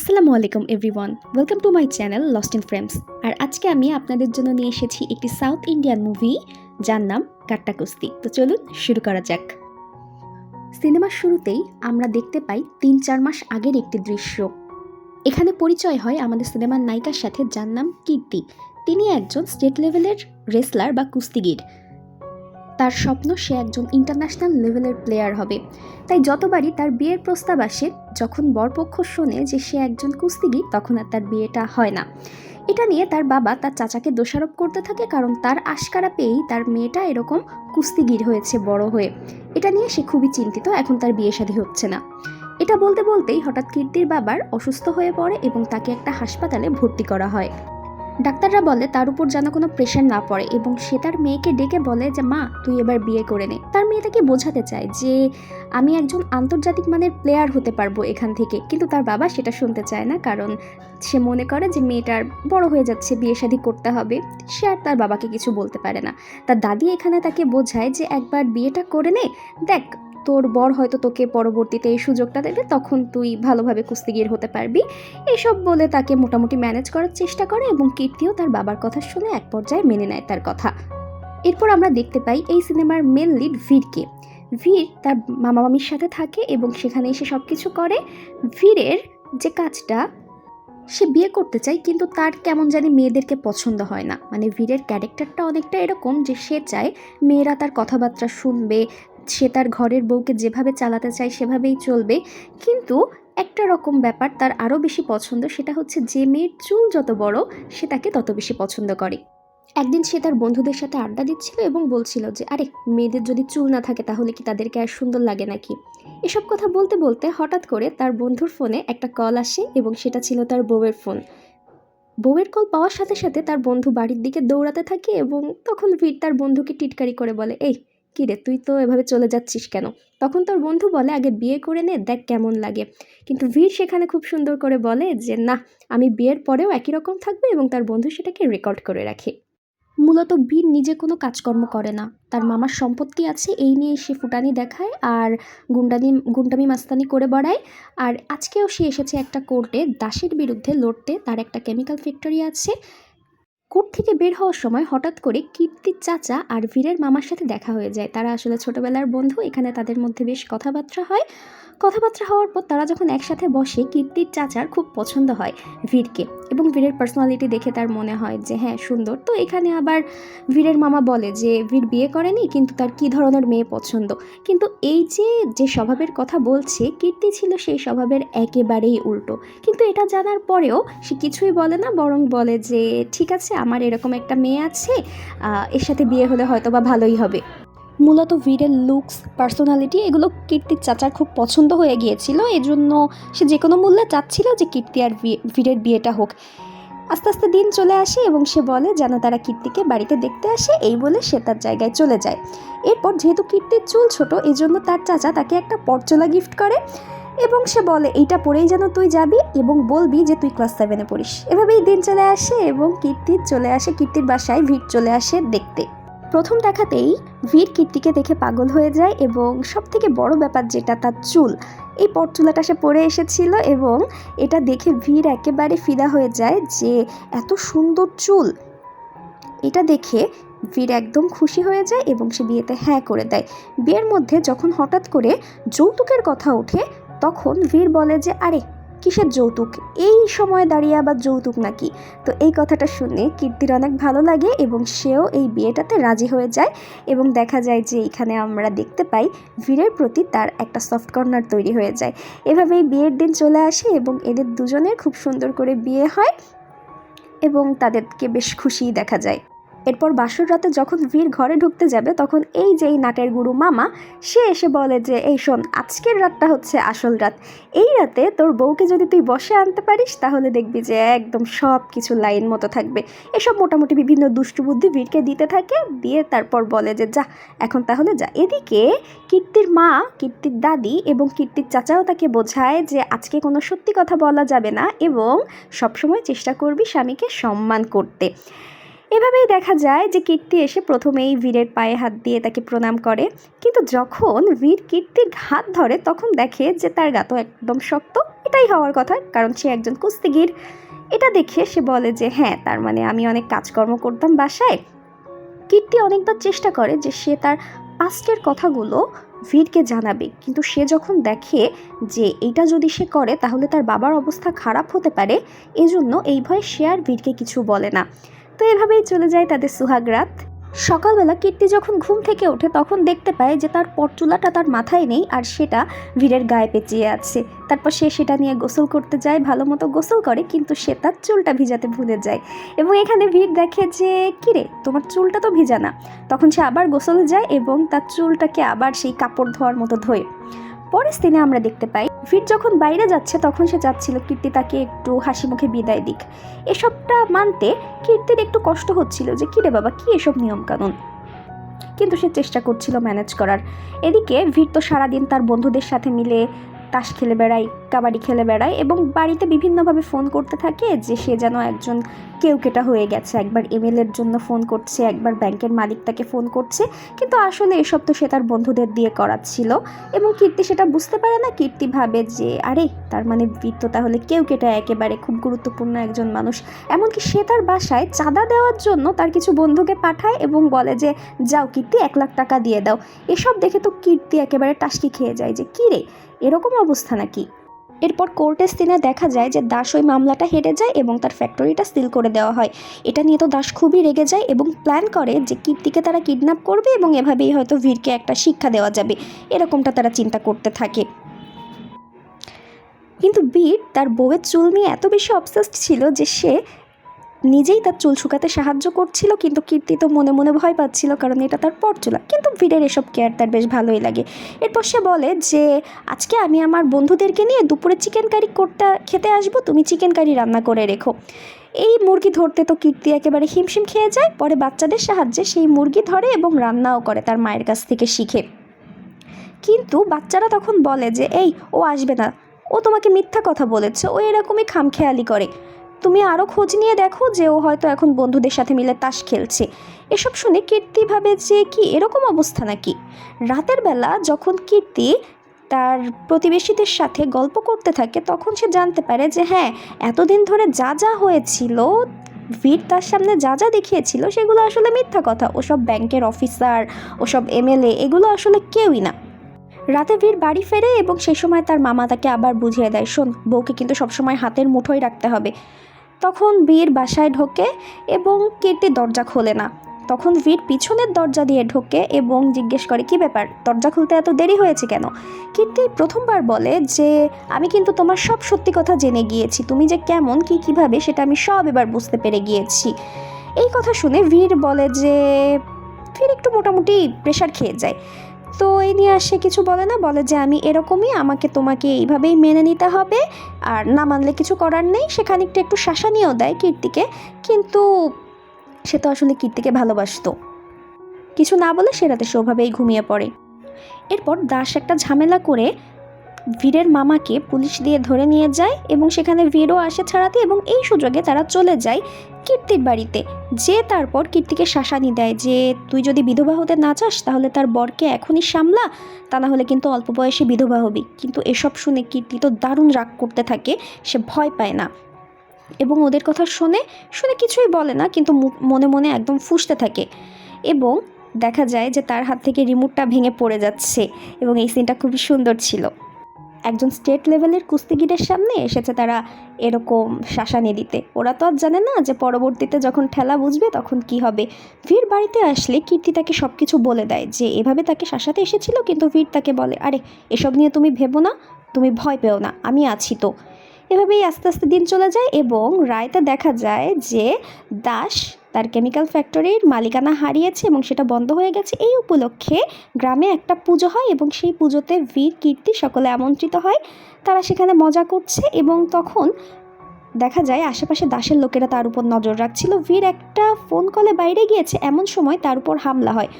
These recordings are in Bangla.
আসসালামু আলাইকুম, everyone. Welcome to my channel lost in frames আর আজকে আমি আপনাদের জন্য নিয়ে এসেছি একটি সাউথ ইন্ডিয়ান মুভি যার নাম কাট্টা কুস্তি তো চলুন শুরু করা যাক। সিনেমার শুরুতেই আমরা দেখতে পাই তিন চার মাস আগের একটি দৃশ্য। এখানে পরিচয় হয় আমাদের সিনেমার নায়িকার সাথে, যার নাম কীর্তি। তিনি একজন স্টেট লেভেলের রেসলার বা কুস্তিগির। তার স্বপ্ন সে একজন ইন্টারন্যাশনাল লেভেলের প্লেয়ার হবে। তাই যতবারই তার বিয়ের প্রস্তাব আসে, যখন বরপক্ষ শোনে যে সে একজন কুস্তিগির তখন আর তার বিয়েটা হয় না। এটা নিয়ে তার বাবা তার চাচাকে দোষারোপ করতে থাকে কারণ তার আশকারা পেয়েই তার মেয়েটা এরকম কুস্তিগির হয়েছে বড় হয়ে। এটা নিয়ে সে খুবই চিন্তিত, এখন তার বিয়ে শাদী হচ্ছে না। এটা বলতে বলতেই হঠাৎ কীর্তির বাবার অসুস্থ হয়ে পড়ে এবং তাকে একটা হাসপাতালে ভর্তি করা হয়। ডাক্তাররা বলে, তার উপর যেন কোনো প্রেশার না পড়ে এবং সে তার মেয়েকে ডেকে বলে যে, মা, তুই এবার বিয়ে করে নে। তার মেয়ে তাকে বোঝাতে চায় যে, আমি একজন আন্তর্জাতিক মানের প্লেয়ার হতে পারব এখান থেকে। কিন্তু তার বাবা সেটা শুনতে চায় না, কারণ সে মনে করে যে মেয়েটার বড় হয়ে যাচ্ছে, বিয়ে শাদী করতে হবে। সে আর তার বাবাকে কিছু বলতে পারে না। তার দাদি এখানে তাকে বোঝায় যে, একবার বিয়েটা করে নে, দেখ তোর বর হয়তো তোকে পরবর্তীতে এই সুযোগটা দেবে, তখন তুই ভালোভাবে কুস্তিগির হতে পারবি। এসব বলে তাকে মোটামুটি ম্যানেজ করার চেষ্টা করে এবং কীর্তিও তার বাবার কথা শুনে এক পর্যায়ে মেনে নেয় তার কথা। এরপর আমরা দেখতে পাই এই সিনেমার মেন লিড ভীরকে। ভীর তার মামা মামির সাথে থাকে এবং সেখানে এসে সব কিছু করে। ভীরের যে কাজটা সে বিয়ে করতে চায়, কিন্তু তার কেমন জানি মেয়েদেরকে পছন্দ হয় না। মানে বীরের ক্যারেক্টারটা অনেকটা এরকম যে সে চায় মেয়েরা তার কথাবার্তা শুনবে সে তার ঘরের বউকে যেভাবে চালাতে চায় সেভাবেই চলবে। কিন্তু একটা রকম ব্যাপার তার আরও বেশি পছন্দ, সেটা হচ্ছে যে মেয়ের চুল যত বড়, সে তাকে তত বেশি পছন্দ করে। একদিন সে তার বন্ধুদের সাথে আড্ডা দিচ্ছিল এবং বলছিল যে, আরে, মেয়েদের যদি চুল না থাকে তাহলে কি তাদেরকে আর সুন্দর লাগে নাকি? এসব কথা বলতে বলতে হঠাৎ করে তার বন্ধুর ফোনে একটা কল আসে এবং সেটা ছিল তার বউয়ের ফোন। বউয়ের কল পাওয়ার সাথে সাথে তার বন্ধু বাড়ির দিকে দৌড়াতে থাকে এবং তখন ভিড় তার বন্ধুকে টিটকারি করে বলে, এই কী রে, তুই তো এভাবে চলে যাচ্ছিস কেন? তখন তোর বন্ধু বলে, আগে বিয়ে করে নে, দেখ কেমন লাগে। কিন্তু ভীর সেখানে খুব সুন্দর করে বলে যে, না, আমি বিয়ের পরেও একই রকম থাকবে এবং তার বন্ধু সেটাকে রেকর্ড করে রাখে। মূলত বীর নিজে কোনো কাজকর্ম করে না। তার মামার সম্পত্তি আছে, এই নিয়ে সে ফুটানি দেখায় আর গুন্ডানি, গুন্ডামি মাস্তানি করে বেড়ায়। আর আজকেও সে এসেছে একটা কোর্টে দাসের বিরুদ্ধে লড়তে। তার একটা কেমিক্যাল ফ্যাক্টরি আছে। কোর্ট থেকে বের হওয়ার সময় হঠাৎ করে কীর্তির চাচা আর বীরের মামার সাথে দেখা হয়ে যায়। তারা আসলে ছোটবেলার বন্ধু, এখানে তাদের মধ্যে বেশ কথাবার্তা হয়। কথাবার্তা হওয়ার পর তারা যখন একসাথে বসে, কীর্তির চাচার খুব পছন্দ হয় বীরকে এবং বীরের পার্সোনালিটি দেখে তার মনে হয় যে হ্যাঁ সুন্দর। তো এখানে আবার বীরের মামা বলে যে বীর বিয়ে করেনি, কিন্তু তার কী ধরনের মেয়ে পছন্দ? কিন্তু এই যে যে স্বভাবের কথা বলছে, কীর্তি ছিল সেই স্বভাবের একেবারেই উল্টো। কিন্তু এটা জানার পরেও সে কিছুই বলে না, বরং বলে যে, ঠিক আছে, আমার এরকম একটা মেয়ে আছে এর সাথে বিয়ে হলে হয়তো বা ভালোই হবে। মূলত বীরের লুকস পার্সোনালিটি এগুলো কীর্তির চাচার খুব পছন্দ হয়ে গিয়েছিল। এজন্য সে যে কোনো মূল্যে চাচ্ছিল যে কীর্তি আর বীরের বিয়েটা হোক। আস্তে আস্তে দিন চলে আসে এবং সে বলে যেন তারা কীর্তিকে বাড়িতে দেখতে আসে, এই বলে সে তার জায়গায় চলে যায়। এরপর যেহেতু কীর্তির চুল ছোট এই জন্য তার চাচা তাকে একটা পরচোলা গিফট করে এবং সে বলে, এইটা পরেই যেন তুই যাবি এবং বলবি যে তুই ক্লাস সেভেনে পড়িস। এভাবেই দিন চলে আসে এবং কীর্তির চলে আসে, কীর্তির বাসায় ভিড় চলে আসে দেখতে। প্রথম দেখাতেই ভীর কীর্তিকে দেখে পাগল হয়ে যায় এবং সব থেকে বড় ব্যাপার যেটা তার চুল। এই পরচুলাটা সে পরে এসেছিল এবং এটা দেখে ভীর একেবারে ফিদা হয়ে যায় যে এত সুন্দর চুল। এটা দেখে বীর একদম খুশি হয়ে যায় এবং সে বিয়েতে হ্যাঁ করে দেয়। বিয়ের মধ্যে যখন হঠাৎ করে যৌতুকের কথা ওঠে, তখন বীর বলে যে, আরে কিসের যৌতুক? এই সময় দাঁড়িয়ে আবার যৌতুক নাকি? তো এই কথাটা শুনে কীর্তির অনেক ভালো লাগে এবং সেও এই বিয়েটাতে রাজি হয়ে যায় এবং দেখা যায় যে এখানে আমরা দেখতে পাই বীরের প্রতি তার একটা সফট কর্নার তৈরি হয়ে যায়। এভাবেই বিয়ের দিন চলে আসে এবং এদের দুজনের খুব সুন্দর করে বিয়ে হয় এবং তাদেরকে বেশ খুশিই দেখা যায়। এরপর বাসর রাতে যখন বীর ঘরে ঢুকতে যাবে, তখন এই যে এই নাটের গুরু মামা, সে এসে বলে যে, এই শোন, আজকের রাতটা হচ্ছে আসল রাত। এই রাতে তোর বউকে যদি তুই বসে আনতে পারিস, তাহলে দেখবি যে একদম সব কিছু লাইন মতো থাকবে। এসব মোটামুটি বিভিন্ন দুষ্টু বুদ্ধি বীরকে দিতে থাকে, দিয়ে তারপর বলে যে, যা, এখন তাহলে যা। এদিকে কীর্তির মা, কীর্তির দাদি এবং কীর্তির চাচাও তাকে বোঝায় যে, আজকে কোনো সত্যি কথা বলা যাবে না এবং সবসময় চেষ্টা করবি স্বামীকে সম্মান করতে। এভাবেই দেখা যায় যে কীর্তি এসে প্রথমেই বীরের পায়ে হাত দিয়ে তাকে প্রণাম করে। কিন্তু যখন বীর কীর্তির হাত ধরে, তখন দেখে যে তার গা তো একদম শক্ত। এটাই হওয়ার কথা, কারণ সে একজন কুস্তিগির। এটা দেখে সে বলে যে হ্যাঁ তার মানে আমি অনেক কাজকর্ম করতাম বাসায়। কীর্তি অনেকবার চেষ্টা করে যে সে তার পাস্টের কথাগুলো বীরকে জানাবে। কিন্তু সে যখন দেখে যে এইটা যদি সে করে, তাহলে তার বাবার অবস্থা খারাপ হতে পারে। এজন্য এই ভয়ে সে আর বীরকে কিছু বলে না। তো এভাবেই চলে যায় তাদের সুহাগ রাত সকালবেলা কীর্তি যখন ঘুম থেকে ওঠে, তখন দেখতে পায় যে তার পরচুলাটা তার মাথায় নেই আর সেটা ভিড়ের গায়ে পেঁচিয়ে আছে। তারপর সে সেটা নিয়ে গোসল করতে যায়, ভালো মতো গোসল করে, কিন্তু সে তার চুলটা ভিজাতে ভুলে যায়। এবং এখানে ভিড় দেখে যে কিরে তোমার চুলটা তো ভিজা না? তখন সে আবার গোসলে যায় এবং তার চুলটাকে আবার সেই কাপড় ধোয়ার মতো ধোয়। পরের দিনে আমরা দেখতে পাই ফির যখন বাইরে যাচ্ছে তখন সে চাচ্ছিল কীর্তি তাকে একটু হাসি মুখে বিদায় দিক। এসবটা মানতে কীর্তির একটু কষ্ট হচ্ছিল যে কিরে বাবা, কী এসব নিয়মকানুন? কিন্তু সে চেষ্টা করছিল ম্যানেজ করার। এদিকে ভিড় তো সারাদিন তার বন্ধুদের সাথে মিলে তাস খেলে বেড়ায় কাবাডি খেলে বেড়ায় এবং বাড়িতে বিভিন্নভাবে ফোন করতে থাকে যে সে যেন একজন কেউ কেটা হয়ে গেছে। একবার এমএলএর জন্য ফোন করছে, একবার ব্যাংকের মালিক তাকে ফোন করছে। কিন্তু আসলে এসব তো সে তার বন্ধুদের দিয়ে করাচ্ছিল এবং কীর্তি সেটা বুঝতে পারে না। কীর্তি ভাবে যে, আরে, তার মানে বীর তো তাহলে কেউ কেটা একেবারে খুব গুরুত্বপূর্ণ একজন মানুষ। এমনকি সে তার বাসায় চাঁদা দেওয়ার জন্য তার কিছু বন্ধুকে পাঠায় এবং বলে যে, যাও কীর্তি, এক লাখ টাকা দিয়ে দাও। এসব দেখে তো কীর্তি একেবারে টাসকি খেয়ে যায় যে, কী রে, এরকম অবস্থা নাকি? এরপর কোর্টে সিনে দেখা যায় যে দাস ওই মামলাটা হেরে যায় এবং তার ফ্যাক্টরিটা সিল করে দেওয়া হয়। এটা নিয়ে তো দাস খুবই রেগে যায় এবং প্ল্যান করে যে কীর্তিকে তারা কিডন্যাপ করবে এবং এভাবেই হয়তো বীরকে একটা শিক্ষা দেওয়া যাবে। এরকমটা তারা চিন্তা করতে থাকে। কিন্তু বীর তার বউয়ের চুল নিয়ে এত বেশি অবসেসড ছিল যে সে নিজেই তার চুল শুকাতে সাহায্য করছিল, কিন্তু কীর্তি তো মনে মনে ভয় পাচ্ছিল কারণ এটা তার পর পরচুলা কিন্তু বীরের এসব কেয়ার তার বেশ ভালোই লাগে। এরপর সে বলে যে, আজকে আমি আমার বন্ধুদেরকে নিয়ে দুপুরে চিকেন কারি করতে খেতে আসব, তুমি চিকেন কারি রান্না করে রেখো। এই মুরগি ধরতে তো কীর্তি একেবারে হিমশিম খেয়ে যায়, পরে বাচ্চাদের সাহায্যে সেই মুরগি ধরে এবং রান্নাও করে তার মায়ের কাছ থেকে শিখে। কিন্তু বাচ্চারা তখন বলে যে, এই, ও আসবে না। ও তোমাকে মিথ্যা কথা বলেছে। ও এরকমই খামখেয়ালি করে। তুমি আরও খোঁজ নিয়ে দেখো যে ও হয়তো এখন বন্ধুদের সাথে মিলে তাস খেলছে। এসব শুনে কীর্তি ভাবে যে কি এরকম অবস্থা নাকি? রাতের বেলা যখন কীর্তি তার প্রতিবেশীদের সাথে গল্প করতে থাকে, তখন সে জানতে পারে যে হ্যাঁ এতদিন ধরে যা যা হয়েছিল, ভিড় তার সামনে যা যা দেখিয়েছিল, সেগুলো আসলে মিথ্যা কথা। ওসব ব্যাংকের অফিসার, ওসব এমএলএ, এগুলো আসলে কেউই না। রাতে বীর বাড়ি ফেরে এবং সেই সময় তার মামা তাকে আবার বুঝিয়ে দেয়, শোন, বউকে কিন্তু সবসময় হাতের মুঠোয় রাখতে হবে। তখন বীর বাসায় ঢোকে এবং কীর্তি দরজা খোলে না। তখন বীর পিছনের দরজা দিয়ে ঢোকে এবং জিজ্ঞেস করে, কি ব্যাপার? দরজা খুলতে এত দেরি হয়েছে কেন? কীর্তি প্রথমবার বলে যে, আমি কিন্তু তোমার সব সত্যি কথা জেনে গিয়েছি। তুমি যে কেমন, কি কীভাবে, সেটা আমি সব এবার বুঝতে পেরে গিয়েছি। এই কথা শুনে বীর বলে যে, ফির একটু মোটামুটি প্রেশার খেয়ে যায় তো এই নিয়ে আর সে কিছু বলে না, বলে যে আমি এরকমই, আমাকে তোমাকে এইভাবেই মেনে নিতে হবে। আর না মানলে কিছু করার নেই সে খানিকটা একটু শাসানিও দেয় কীর্তিকে। কিন্তু সে তো আসলে কীর্তিকে ভালোবাসত। কিছু না বলে সে রাতে সেভাবেই ঘুমিয়ে পড়ে। এরপর দাস একটা ঝামেলা করে বীরের মামাকে পুলিশ দিয়ে ধরে নিয়ে যায় এবং সেখানে বীরও আসে ছাড়াতে এবং এই সুযোগে তারা চলে যায় কীর্তির বাড়িতে। যে তারপর কীর্তিকে শাসানি দেয় যে, তুই যদি বিধবা হতে না চাস, তাহলে তার বরকে এখনই সামলা, তা না হলে কিন্তু অল্প বয়সে বিধবা হবি। কিন্তু এসব শুনে কীর্তি তো দারুণ রাগ করতে থাকে, সে ভয় পায় না। এবং ওদের কথা শুনে শুনে কিছুই বলে না, কিন্তু মনে মনে একদম ফুসতে থাকে। এবং দেখা যায় যে তার হাত থেকে রিমোটটা ভেঙে পড়ে যাচ্ছে এবং এই সিনটা খুবই সুন্দর ছিল। একজন স্টেট লেভেলের কুস্তিগিরের সামনে এসেছে তারা এরকম শাসানি দিতে। ওরা তো আর জানে না যে পরবর্তীতে যখন ঠেলা বুঝবে তখন কি হবে। ভীর বাড়িতে আসলে কীর্তি তাকে সব কিছু বলে দেয় যে এভাবে তাকে শাসাতে এসেছিল কিন্তু ভীর তাকে বলে, আরে, এসব নিয়ে তুমি ভেবো না, তুমি ভয় পেও না, আমি আছি তো। এভাবেই আস্তে আস্তে দিন চলে যায় এবং রায়তে দেখা যায় যে দাস তার কেমিক্যাল ফ্যাক্টরির মালিকানা হারিয়েছে এবং সেটা বন্ধ হয়ে গেছে। এই উপলক্ষে গ্রামে একটা পুজো হয় এবং সেই পুজোতে বীর কীর্তি সকলে আমন্ত্রিত হয়। তারা সেখানে মজা করছে এবং তখন দেখা যায় আশেপাশে দাসের লোকেরা তার উপর নজর রাখছিল। বীর একটা ফোন কলে বাইরে গিয়েছে, এমন সময় তার উপর হামলা হয়।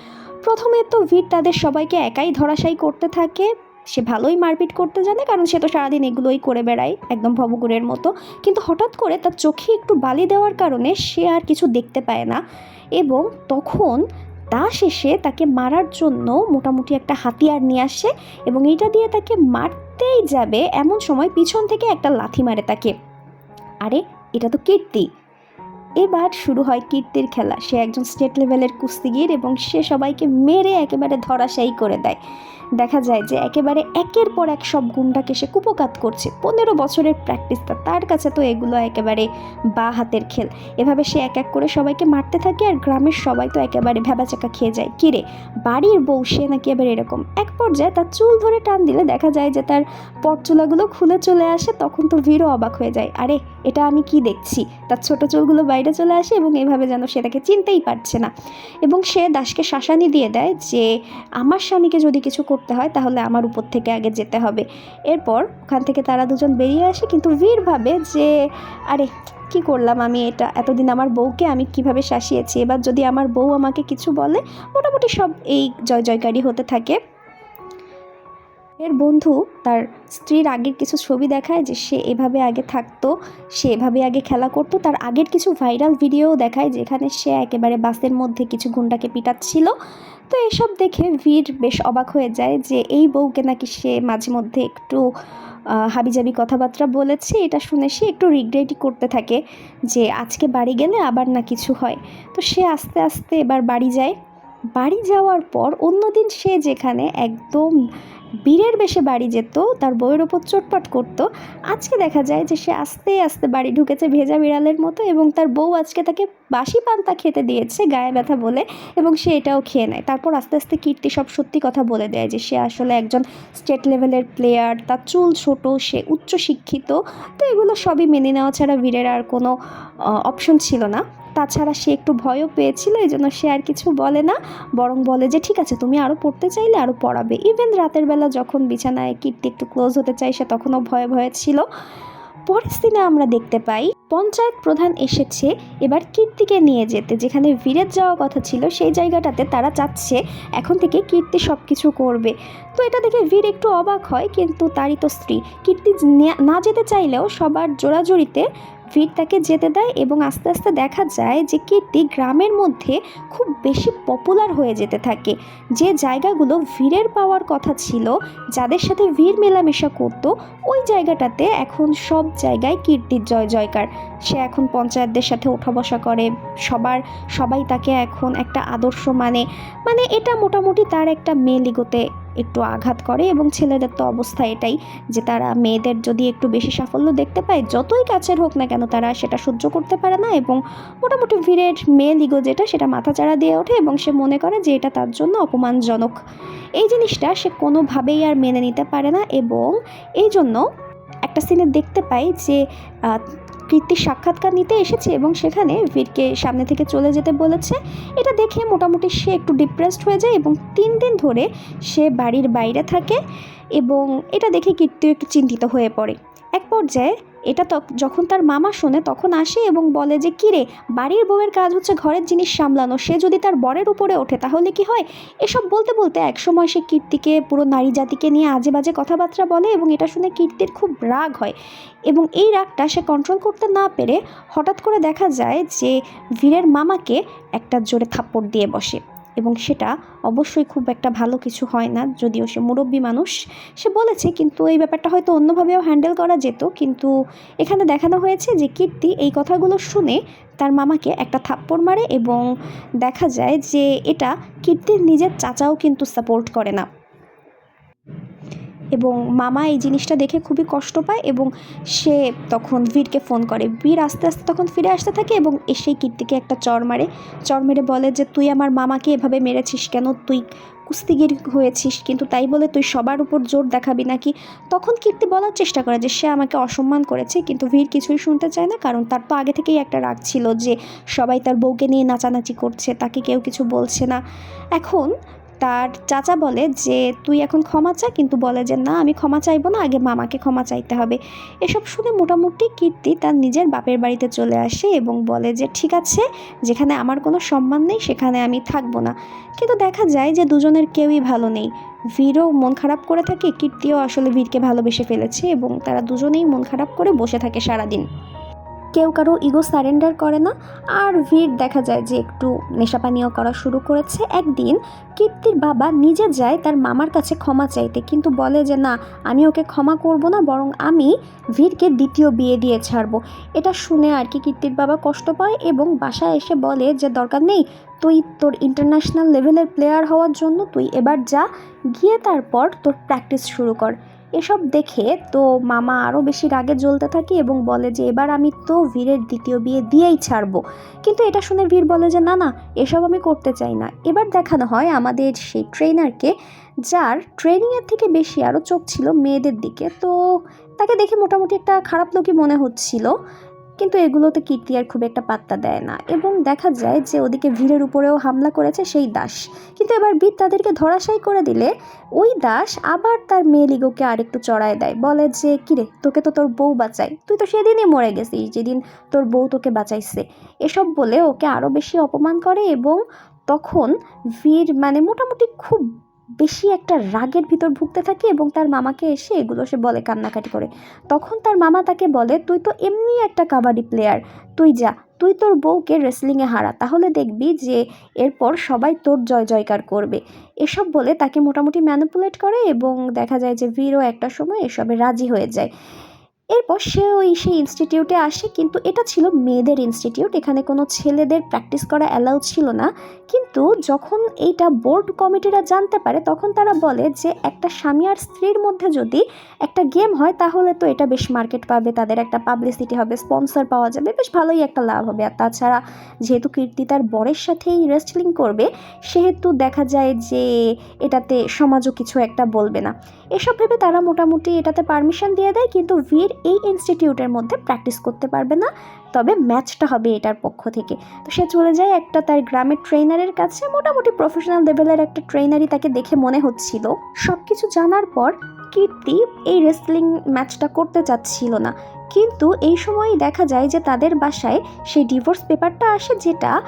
প্রথমে তো বীর তাদের সবাইকে একাই ধরাশায়ী করতে থাকে। সে ভালোই মারপিট করতে জানে, কারণ সে তো সারাদিন এগুলোই করে বেড়ায়, একদম ভবগুরের মতো। কিন্তু হঠাৎ করে তার চোখে একটু বালি দেওয়ার কারণে সে আর কিছু দেখতে পায় না। এবং তখন তা শেষে তাকে মারার জন্য মোটামুটি একটা হাতিয়ার নিয়ে আসে এবং এটা দিয়ে তাকে মারতেই যাবে এমন সময় পিছন থেকে একটা লাথি মারে তাকে। আরে, এটা তো কীর্তি। এবার শুরু হয় কীর্তির খেলা। সে একজন স্টেট লেভেলের কুস্তিগির এবং সে সবাইকে মেরে একেবারে ধরাশায়ী করে দেয়। দেখা যায় যে একেবারে একের পর এক সব গুন্ডাকে সে কুপকাত করছে। পনেরো বছরের প্র্যাকটিসটা তার কাছে তো এগুলো একেবারে বা হাতের খেল। এভাবে সে এক এক করে সবাইকে মারতে থাকে আর গ্রামের সবাই তো একেবারে ভেবাচাকা খেয়ে যায়। কিরে বাড়ির বউ সে নাকি এবার এরকম? এক পর্যায়ে তার চুল ধরে টান দিলে দেখা যায় যে তার পটচুলাগুলো খুলে চলে আসে, তখন তো ভিড়ও অবাক হয়ে যায়। আরে, এটা আমি কি দেখছি? তার ছোট চুলগুলো বাইরে চলে আসে এবং এভাবে যেন সে তাকে চিনতেই পারছে না। এবং সে দাসকে শাসানি দিয়ে দেয় যে, আমার স্বামীকে যদি কিছু করতে হয়, তাহলে আমার উপর থেকে আগে যেতে হবে। এরপর ওখান থেকে তারা দুজন বেরিয়ে আসে, কিন্তু বীর ভাবে যে, আরে, কি করলাম আমি এটা? এতদিন আমার বউকে আমি কীভাবে শাসিয়েছি? এবার যদি আমার বউ আমাকে কিছু বলে, মোটামুটি সব এই জয় জয়কারী হতে থাকে। এর বন্ধু তার স্ত্রীর আগের কিছু ছবি দেখায় যে সে এভাবে আগে থাকতো, সে এভাবে আগে খেলা করতো। তার আগের কিছু ভাইরাল ভিডিও দেখায় যেখানে সে একেবারে বাসের মধ্যে কিছু গুন্ডাকে পিটাচ্ছিল। তো এসব দেখে বীর বেশ অবাক হয়ে যায় যে এই বউকে নাকি সে মাঝে মধ্যে একটু হাবিজাবি কথাবার্তা বলেছে। এটা শুনে সে একটু রিগ্রেটই করতে থাকে যে আজকে বাড়ি গেলে আবার না কিছু হয়। তো সে আস্তে আস্তে এবার বাড়ি যায়। বাড়ি যাওয়ার পর অন্যদিন সে যেখানে একদম বীরের বেশে বাড়ি যেত, তার বউয়ের ওপর চটপট করতো। আজকে দেখা যায় যে সে আস্তে আস্তে বাড়ি ঢুকেছে ভেজা বিড়ালের মতো এবং তার বউ আজকে তাকে বাসি পান্তা খেতে দিয়েছে গায়ে ব্যথা বলে এবং সে এটাও খেয়ে নেয়। তারপর আস্তে আস্তে কীর্তি সব সত্যি কথা বলে দেয় যে সে আসলে একজন স্টেট লেভেলের প্লেয়ার, তার চুল ছোট, সে উচ্চ শিক্ষিত তো এগুলো সবই মেনে নেওয়া ছাড়া বীরের আর কোনো অপশন ছিল না। তাছাড়া সে একটু ভয়ও পেয়েছিল, এই জন্য সে আর কিছু বলে না। বরং বলে যে, ঠিক আছে, তুমি আরও পড়তে চাইলে আরও পড়াবে। ইভেন রাতের বেলা যখন বিছানায় কীর্তি একটু ক্লোজ হতে চাই সে তখনও ভয়ে ভয়ে ছিল। পরের দিনে আমরা দেখতে পাই, পঞ্চায়েত প্রধান এসেছে, এবার কীর্তিকে নিয়ে যেতে। যেখানে ভিড়ের যাওয়া কথা ছিল, সেই জায়গাটাতে তারা চাচ্ছে এখন থেকে কীর্তি সব কিছু করবে। তো এটা দেখে ভিড় একটু অবাক হয়, কিন্তু তারই তো স্ত্রী। কীর্তি না যেতে চাইলেও সবার জোড়াজোড়িতে ভিড় তাকে যেতে দেয় এবং আস্তে আস্তে দেখা যায় যে কীর্তি গ্রামের মধ্যে খুব বেশি পপুলার হয়ে যেতে থাকে। যে জায়গাগুলো ভিড়ের পাওয়ার কথা ছিল, যাদের সাথে ভিড় মেলামেশা করতো, ওই জায়গাটাতে এখন সব জায়গায় কীর্তির জয় জয়কার। সে এখন পঞ্চায়েতদের সাথে ওঠা বসা করে। সবার, সবাই তাকে এখন একটা আদর্শ মানে মানে এটা মোটামুটি তার একটা মেয়ে লিগোতে একটু আঘাত করে এবং ছেলেদের তো অবস্থা এটাই যে তারা মেয়েদের যদি একটু বেশি সাফল্য দেখতে পায়, যতই কাছের হোক না কেন তারা সেটা সহ্য করতে পারে না এবং মোটামুটি ভিড়ের মেয়ে লিগো যেটা, সেটা মাথাচাড়া দিয়ে ওঠে এবং সে মনে করে যে এটা তার জন্য অপমানজনক। এই জিনিসটা সে কোনোভাবেই আর মেনে নিতে পারে না এবং এই জন্য একটা সিনে দেখতে পাই যে কীর্তির সাক্ষাৎকার নিতে এসেছে এবং সেখানে ভিরকে সামনে থেকে চলে যেতে বলেছে। এটা দেখে মোটামুটি সে একটু ডিপ্রেসড হয়ে যায় এবং তিন দিন ধরে সে বাড়ির বাইরে থাকে এবং এটা দেখে কীর্তি একটু চিন্তিত হয়ে পড়ে। এক পর্যায়ে এটা তো যখন তার মামা শোনে তখন আসে এবং বলে যে কিরে বাড়ির বউয়ের কাজ হচ্ছে ঘরের জিনিস সামলানো। সে যদি তার বরের উপরে ওঠে তাহলে কি হয়? এসব বলতে বলতে একসময় সে কীর্তিকে, পুরো নারী জাতিকে নিয়ে আজে বাজে কথাবার্তা বলে এবং এটা শুনে কীর্তির খুব রাগ হয়। এবং এই রাগটা সে কন্ট্রোল করতে না পেরে হঠাৎ করে দেখা যায় যে বীরের মামাকে একটা জোরে থাপ্পড় দিয়ে বসে। এবং সেটা অবশ্যই খুব একটা ভালো কিছু হয় না। যদিও সে মুরব্বী মানুষ, সে বলেছে কিন্তু এই ব্যাপারটা হয়তো অন্যভাবেও হ্যান্ডেল করা যেত। কিন্তু এখানে দেখানো হয়েছে যে কীর্তি এই কথাগুলো শুনে তার মামাকে একটা থাপ্পড় মারে এবং দেখা যায় যে এটা কীর্তির নিজের চাচাও কিন্তু সাপোর্ট করে না। এবং মামা এই জিনিসটা দেখে খুবই কষ্ট পায় এবং সে তখন বীরকে ফোন করে। বীর আস্তে আস্তে তখন ফিরে আসতে থাকে এবং এসেই কীর্তিকে একটা চর মারে। চর মেরে বলে যে, তুই আমার মামাকে এভাবে মেরেছিস কেন? তুই কুস্তিগির হয়েছিস, কিন্তু তাই বলে তুই সবার উপর জোর দেখাবি নাকি? তখন কীর্তি বলার চেষ্টা করে যে, সে আমাকে অসম্মান করেছে, কিন্তু বীর কিছুই শুনতে চায় না, কারণ তার তো আগে থেকেই একটা রাগ ছিল যে, সবাই তার বউকে নিয়ে নাচানাচি করছে, তাকে কেউ কিছু বলছে না। এখন তার চাচা বলে যে, তুই এখন ক্ষমা চা। কিন্তু বলে যে, না, আমি ক্ষমা চাইব না, আগে মামাকে ক্ষমা চাইতে হবে। এসব শুনে মোটামুটি কীর্তি তার নিজের বাপের বাড়িতে চলে আসে এবং বলে যে, ঠিক আছে, যেখানে আমার কোনো সম্মান নেই, সেখানে আমি থাকব না। কিন্তু দেখা যায় যে, দুজনের কেউই ভালো নেই। ভীরও মন খারাপ করে থাকে, কীর্তিও আসলে ভীরকে ভালোবেসে ফেলেছে এবং তারা দুজনেই মন খারাপ করে বসে থাকে সারাদিন। কেউ কারও ইগো সারেন্ডার করে না। আর ভিড় দেখা যায় যে একটু নেশাপানীয় করা শুরু করেছে একদিন। কীর্তির বাবা নিজে যায় তার মামার কাছে ক্ষমা চাইতে, কিন্তু বলে যে, না, আমি ওকে ক্ষমা করব না, বরং আমি ভীরকে দ্বিতীয় বিয়ে দিয়ে ছাড়বো। এটা শুনে আর কি কীর্তির বাবা কষ্ট পায় এবং বাসায় এসে বলে যে, দরকার নেই, তুই তোর ইন্টারন্যাশনাল লেভেলের প্লেয়ার হওয়ার জন্য তুই এবার যা, গিয়ে তারপর তোর প্র্যাকটিস শুরু কর। এসব দেখে তো মামা আরও বেশি রাগে জ্বলতে থাকে এবং বলে যে, এবার আমি তো ভীরের দ্বিতীয় বিয়ে দিয়েই ছাড়বো। কিন্তু এটা শুনে ভীর বলে যে, না না, এসব আমি করতে চাই না। এবার দেখানো হয় আমাদের সেই ট্রেনারকে যার ট্রেনিংয়ের থেকে বেশি আরও চোখ ছিল মেয়েদের দিকে। তো তাকে দেখে মোটামুটি একটা খারাপ লোকই মনে হচ্ছিল। কিন্তু এগুলোতে কীর্তি আর খুব একটা পাত্তা দেয় না। এবং দেখা যায় যে ওদিকে ভিড়ের উপরেও হামলা করেছে সেই দাস। কিন্তু এবার বীর তাদেরকে ধরাশায়ী করে দিলে ওই দাস আবার তার মেয়ে লিগোকে আরেকটু চড়ায় দেয়। বলে যে, কিরে, তোকে তো তোর বউ বাঁচাই তুই তো সেদিনই মরে গেছিস যেদিন তোর বউ তোকে বাঁচাইছে। এসব বলে ওকে আরও বেশি অপমান করে এবং তখন বীর মানে মোটামুটি খুব বেশি একটা রাগের ভিতর ভুগতে থাকে এবং তার মামাকে এসে এগুলো সে বলে কান্নাকাটি করে। তখন তার মামা তাকে বলে, তুই তো এমনি একটা কাবাডি প্লেয়ার তুই যা, তুই তোর বউকে রেসলিংয়ে হারা। তাহলে দেখবি যে এরপর সবাই তোর জয় জয়কার করবে। এসব বলে তাকে মোটামুটি ম্যানিপুলেট করে এবং দেখা যায় যে ভিরও একটা সময় এসবে রাজি হয়ে যায়। এরপর সে ওই সেই ইনস্টিটিউটে আসে, কিন্তু এটা ছিল মেয়েদের ইনস্টিটিউট এখানে কোনো ছেলেদের প্র্যাকটিস করা অ্যালাউ ছিল না। কিন্তু যখন এইটা বোর্ড কমিটিরা জানতে পারে, তখন তারা বলে যে একটা স্বামী আর স্ত্রীর মধ্যে যদি একটা গেম হয়, তাহলে তো এটা বেশ মার্কেট পাবে, তাদের একটা পাবলিসিটি হবে স্পন্সর পাওয়া যাবে, বেশ ভালোই একটা লাভ হবে। আর তাছাড়া যেহেতু কীর্তি তার বরের সাথেই রেস্টলিং করবে, সেহেতু দেখা যায় যে এটাতে সমাজও কিছু একটা বলবে না। এসব ভেবে তারা মোটামুটি এটাতে পারমিশন দিয়ে দেয়, কিন্তু ভিড় এই ইনস্টিটিউটের মধ্যে প্র্যাকটিস করতে পারবে না, তবে ম্যাচটা হবে এটার পক্ষ থেকে। তো সে চলে যায় একটা তার গ্রামের ট্রেনারের কাছে, মোটামুটি প্রফেশনাল লেভেলের একটা ট্রেনারই তাকে দেখে মনে হচ্ছিল। সব কিছু জানার পর কীর্তি এই রেসলিং ম্যাচটা করতে চাচ্ছিল না। কিন্তু এই সময়ই দেখা যায় যে তাদের বাসায় সেই ডিভোর্স পেপারটা আসে যেটা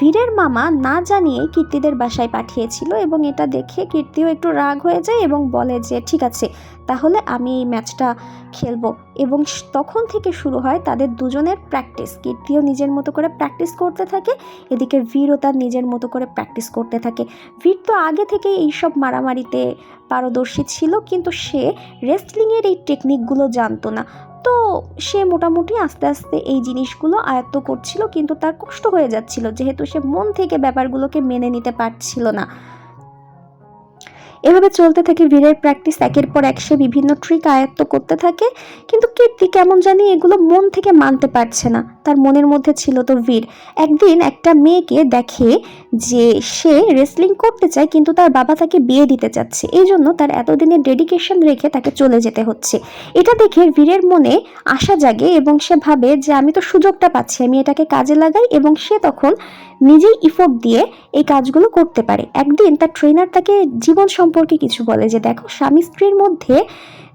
বীরের মামা না জানিয়ে কীর্তিদের বাসায় পাঠিয়েছিল এবং এটা দেখে কীর্তিও একটু রাগ হয়ে যায় এবং বলে যে, ঠিক আছে, তাহলে আমি এই ম্যাচটা খেলব। এবং তখন থেকে শুরু হয় তাদের দুজনের প্র্যাকটিস। কীর্তিও নিজের মতো করে প্র্যাকটিস করতে থাকে, এদিকে ভীরও তার নিজের মতো করে প্র্যাকটিস করতে থাকে। বীর তো আগে থেকে এইসব মারামারিতে পারদর্শী ছিল, কিন্তু সে রেসলিংয়ের এই টেকনিকগুলো জানতো না। তো সে মোটামুটি আস্তে আস্তে এই জিনিসগুলো আয়ত্ত করছিল, কিন্তু তার কষ্ট হয়ে যাচ্ছিল, যেহেতু সে মন থেকে ব্যাপারগুলোকে মেনে নিতে পারছিল না। এভাবে চলতে থাকে বীরের প্র্যাকটিস একের পর এক সে বিভিন্ন ট্রিক আয়ত্ত করতে থাকে। কিন্তু কীর্তি কেমন জানি এগুলো মন থেকে মানতে পারছে না। তার মনের মধ্যে ছিল তো বীর একদিন একটা মেয়েকে দেখে যে সে রেসলিং করতে চায়, কিন্তু তার বাবা তাকে বিয়ে দিতে চাচ্ছে। এই জন্য তার এতদিনের ডেডিকেশন রেখে তাকে চলে যেতে হচ্ছে। এটা দেখে বীরের মনে আশা জাগে এবং সে ভাবে যে, আমি তো সুযোগটা পাচ্ছি, আমি এটাকে কাজে লাগাই। এবং সে তখন নিজেই ইফোর্ট দিয়ে এই কাজগুলো করতে পারে। একদিন তার ট্রেনার তাকে জীবন সম্পর্কে কিছু বলে যে, দেখো, স্বামী স্ত্রীর মধ্যে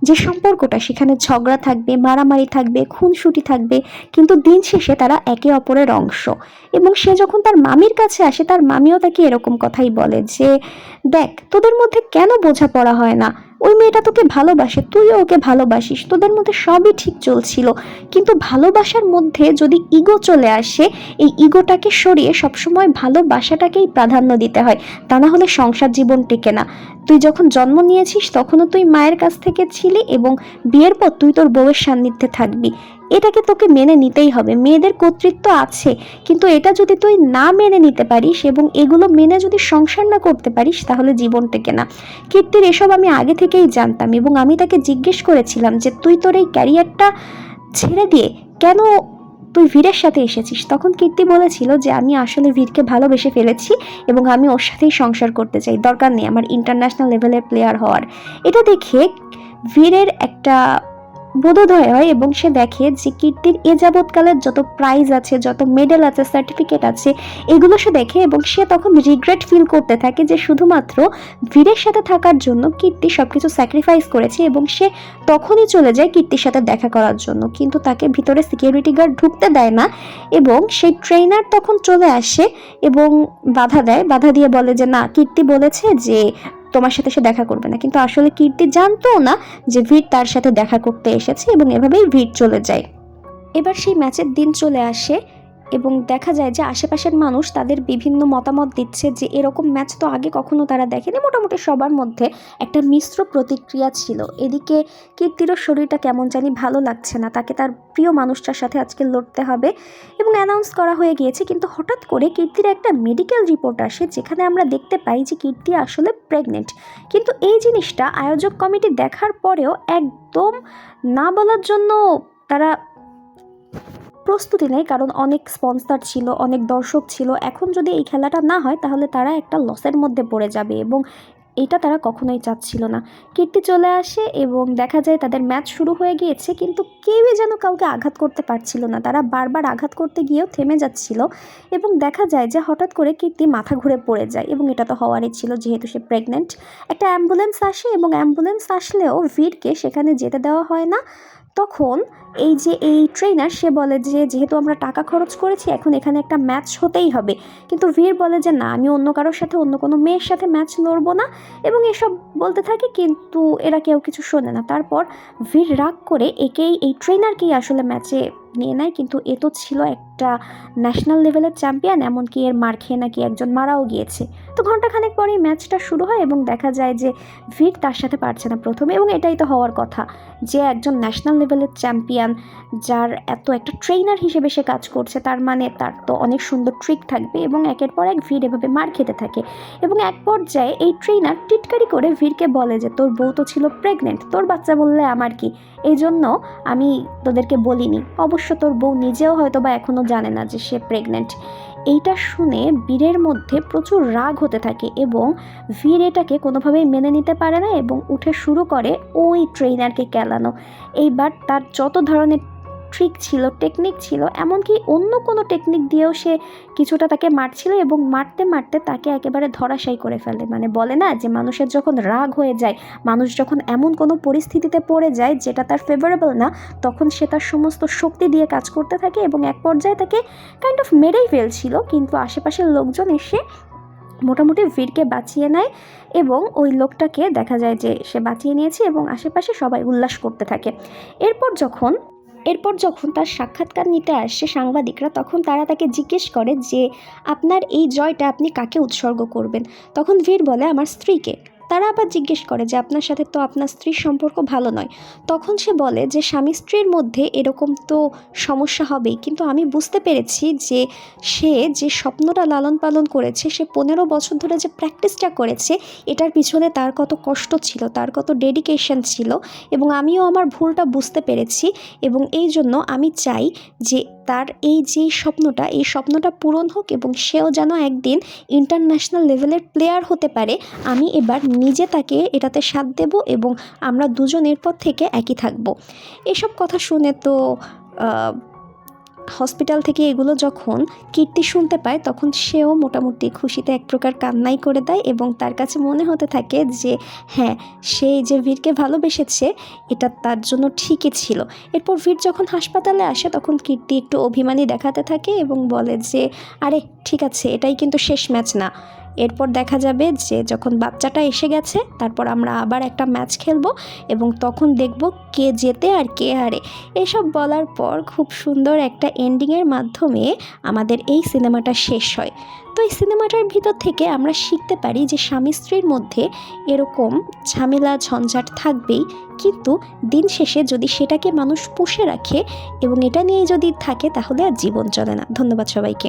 যে সম্পর্কটা, সেখানে ঝগড়া থাকবে, মারামারি থাকবে, খুনসুটি থাকবে, কিন্তু দিন শেষে তারা একে অপরের অংশ। এবং সে যখন তার মামির কাছে আসে, তার মামিও তাকে এরকম কথাই বলে যে, দেখ, তোদের মধ্যে কেন বোঝাপড়া হয় না? ওই মেয়েটা তোকে ভালোবাসে, তুইও ওকে ভালোবাসিস, তোদের মধ্যে সবই ঠিক চলছিল। কিন্তু ভালোবাসার মধ্যে যদি ইগো চলে আসে, এই ইগোটাকে সরিয়ে সবসময় ভালোবাসাটাকেই প্রাধান্য দিতে হয়, তা না হলে সংসার জীবন টেকে না। তুই যখন জন্ম নিয়েছিস, তখনও তুই মায়ের কাছ থেকে ছিলি এবং বিয়ের পর তুই তোর বউয়ের সান্নিধ্যে থাকবি। এটাকে তোকে মেনে নিতেই হবে। মেয়েদের কর্তৃত্ব আছে, কিন্তু এটা যদি তুই না মেনে নিতে পারিস এবং এগুলো মেনে যদি সংসার না করতে পারিস, তাহলে জীবন টেকে না। কীর্তির এসব আমি আগে থেকেই জানতাম এবং আমি তাকে জিজ্ঞেস করেছিলাম যে, তুই তোর এই ক্যারিয়ারটা ছেড়ে দিয়ে কেন তুই ভীরের সাথে এসেছিস? তখন কীর্তি বলেছিল যে, আমি আসলে ভীরকে ভালোবেসে ফেলেছি এবং আমি ওর সাথেই সংসার করতে চাই। দরকার নেই, আমার ইন্টারন্যাশনাল লেভেলের প্লেয়ার হওয়ার। এটা দেখে ভীরের একটা বোধোদয় হয় এবং সে দেখে যে কীর্তির এ যাবৎকালের যত প্রাইজ আছে, যত মেডেল আছে সার্টিফিকেট আছে, এগুলো সে দেখে এবং সে তখন রিগ্রেট ফিল করতে থাকে যে শুধুমাত্র বীরের সাথে থাকার জন্য কীর্তি সব কিছু স্যাক্রিফাইস করেছে এবং সে তখনই চলে যায় কীর্তির সাথে দেখা করার জন্য। কিন্তু তাকে ভিতরে সিকিউরিটি গার্ড ঢুকতে দেয় না এবং সেই ট্রেনার তখন চলে আসে এবং বাধা দেয়। বাধা দিয়ে বলে যে, না, কীর্তি বলেছে যে তোমার সাথে সে দেখা করবে না। কিন্তু আসলে কীর্তি জানতো না যে ভিড় তার সাথে দেখা করতে এসেছে এবং এভাবেই ভিড় চলে যায়। এবার সেই ম্যাচের দিন চলে আসে এবং দেখা যায় যে আশেপাশের মানুষ তাদের বিভিন্ন মতামত দিচ্ছে যে এরকম ম্যাচ তো আগে কখনো তারা দেখেনি। মোটামুটি সবার মধ্যে একটা মিশ্র প্রতিক্রিয়া ছিল। এদিকে কীর্তিরও শরীরটা কেমন জানি ভালো লাগছে না। তাকে তার প্রিয় মানুষটার সাথে আজকে লড়তে হবে এবং অ্যানাউন্স করা হয়ে গিয়েছে। কিন্তু হঠাৎ করে কীর্তির একটা মেডিকেল রিপোর্ট আসে যেখানে আমরা দেখতে পাই যে কীর্তি আসলে প্রেগনেন্ট কিন্তু এই জিনিসটা আয়োজক কমিটি দেখার পরেও একদম না বলার জন্য তারা প্রস্তুতি নেই, কারণ অনেক স্পন্সর ছিল, অনেক দর্শক ছিল। এখন যদি এই খেলাটা না হয়, তাহলে তারা একটা লসের মধ্যে পড়ে যাবে এবং এটা তারা কখনোই চাচ্ছিল না। কীর্তি চলে আসে এবং দেখা যায় তাদের ম্যাচ শুরু হয়ে গিয়েছে, কিন্তু কেউই যেন কাউকে আঘাত করতে পারছিল না। তারা বারবার আঘাত করতে গিয়েও থেমে যাচ্ছিল এবং দেখা যায় যে হঠাৎ করে কীর্তি মাথা ঘুরে পড়ে যায় এবং এটা তো হওয়ারই ছিল, যেহেতু সে প্রেগনেন্ট একটা অ্যাম্বুলেন্স আসে এবং অ্যাম্বুলেন্স আসলেও ভিড়কে সেখানে যেতে দেওয়া হয় না। তখন এই যে এই ট্রেনার সে বলে যে যেহেতু আমরা টাকা খরচ করেছি, এখন এখানে একটা ম্যাচ হতেই হবে। কিন্তু ভীর বলে যে না, আমি অন্য কারোর সাথে, অন্য কোনো মেয়ের সাথে ম্যাচ লড়বো না। এবং এসব বলতে থাকে, কিন্তু এরা কেউ কিছু শোনে না। তারপর ভীর রাগ করে একেই, এই ট্রেনারকেই আসলে ম্যাচে নিয়ে নেয়, কিন্তু এ তো ছিল একটা ন্যাশনাল লেভেলের চ্যাম্পিয়ন এমনকি এর মার খেয়ে নাকি একজন মারাও গিয়েছে। তো ঘন্টাখানেক পরেই ম্যাচটা শুরু হয় এবং দেখা যায় যে ভীর তার সাথে পারছে না প্রথমে এবং এটাই তো হওয়ার কথা যে একজন ন্যাশনাল লেভেলের চ্যাম্পিয়ন যার এত একটা ট্রেনার হিসেবে সে কাজ করছে, তার মানে তার তো অনেক সুন্দর ট্রিক থাকবে এবং একের পর এক ভিড় এভাবে মার খেতে থাকে এবং এক পর্যায়ে এই ট্রেনার টিটকারি করে ভিড়কে বলে যে, তোর বউ তো ছিল প্রেগনেন্ট তোর বাচ্চা বললে আমার কি? এই জন্য আমি তোদেরকে বলিনি। অবশ্য তোর বউ নিজেও হয়তো বা এখনও জানে না যে সে প্রেগনেন্ট এইটা শুনে বীরের মধ্যে প্রচুর রাগ হতে থাকে এবং বীর এটাকে কোনোভাবেই মেনে নিতে পারে না এবং উঠে শুরু করে ওই ট্রেইনারকে কেলানো। এইবার তার যত ধরনের ট্রিক ছিল টেকনিক ছিল, এমনকি অন্য কোনো টেকনিক দিয়েও সে কিছুটা তাকে মারছিল এবং মারতে মারতে তাকে একেবারে ধরাশাই করে ফেলে। মানে বলে না যে মানুষের যখন রাগ হয়ে যায়, মানুষ যখন এমন কোনো পরিস্থিতিতে পড়ে যায় যেটা তার ফেভারেবল না, তখন সে তার সমস্ত শক্তি দিয়ে কাজ করতে থাকে এবং এক পর্যায়ে তাকে কাইন্ড অফ মেরেই ফেলছিল, কিন্তু আশেপাশের লোকজন এসে মোটামুটি ভিড়কে বাঁচিয়ে নেয় এবং ওই লোকটাকে দেখা যায় যে সে বাঁচিয়ে নিয়েছে এবং আশেপাশে সবাই উল্লাস করতে থাকে। এরপর যখন এরপর যখন তার সাক্ষাৎকার নিতে আসে সাংবাদিকরা, তখন তারা তাকে জিজ্ঞেস করে যে, আপনার এই জয়টা আপনি কাকে উৎসর্গ করবেন? তখন ভীর বলে, আমার স্ত্রীকে। তারা আবার জিজ্ঞেস করে যে আপনার সাথে তো আপনার স্ত্রীর সম্পর্ক ভালো নয়। তখন সে বলে যে স্বামী স্ত্রীর মধ্যে এরকম তো সমস্যা হবেই। কিন্তু আমি বুঝতে পেরেছি যে সে যে স্বপ্নটা লালন পালন করেছে, সে পনেরো বছর ধরে যে প্র্যাকটিসটা করেছে, এটার পিছনে তার কত কষ্ট ছিল, তার কত ডেডিকেশন ছিল এবং আমিও আমার ভুলটা বুঝতে পেরেছি এবং এই জন্য আমি চাই যে তার এই যে স্বপ্নটা, এই স্বপ্নটা পূরণ হোক এবং সেও যেন একদিন ইন্টারন্যাশনাল লেভেলের প্লেয়ার হতে পারে, আমি এবার নিজে তাকে এটাতে সাথ দেব এবং আমরা দুজনের পর থেকে একই থাকব। এসব কথা শুনে তো হসপিটাল থেকে এগুলো যখন কীর্তি শুনতে পায়, তখন সেও মোটামুটি খুশিতে এক প্রকার কান্নাই করে দেয় এবং তার কাছে মনে হতে থাকে যে হ্যাঁ সে যে ভীরকে ভালোবেসেছে, এটা তার জন্য ঠিকই ছিল। এরপর ভীর যখন হাসপাতালে আসে, তখন কীর্তি একটু অভিমানী দেখাতে থাকে এবং বলে যে, আরে, ঠিক আছে, এটাই কিন্তু শেষ ম্যাচ না। এরপর দেখা যাবে যে যখন বাচ্চাটা এসে গেছে, তারপর আমরা আবার একটা ম্যাচ খেলব এবং তখন দেখব কে জেতে আর কে হারে। এসব বলার পর খুব সুন্দর একটা এন্ডিংয়ের মাধ্যমে আমাদের এই সিনেমাটা শেষ হয়। তো এই সিনেমাটার ভিতর থেকে আমরা শিখতে পারি যে স্বামী স্ত্রীর মধ্যে এরকম ঝামেলা, ঝঞ্ঝাট থাকবেই, কিন্তু দিন শেষে যদি সেটাকে মানুষ পুষে রাখে এবং এটা নিয়ে যদি থাকে তাহলে আর জীবন চলে না। ধন্যবাদ সবাইকে।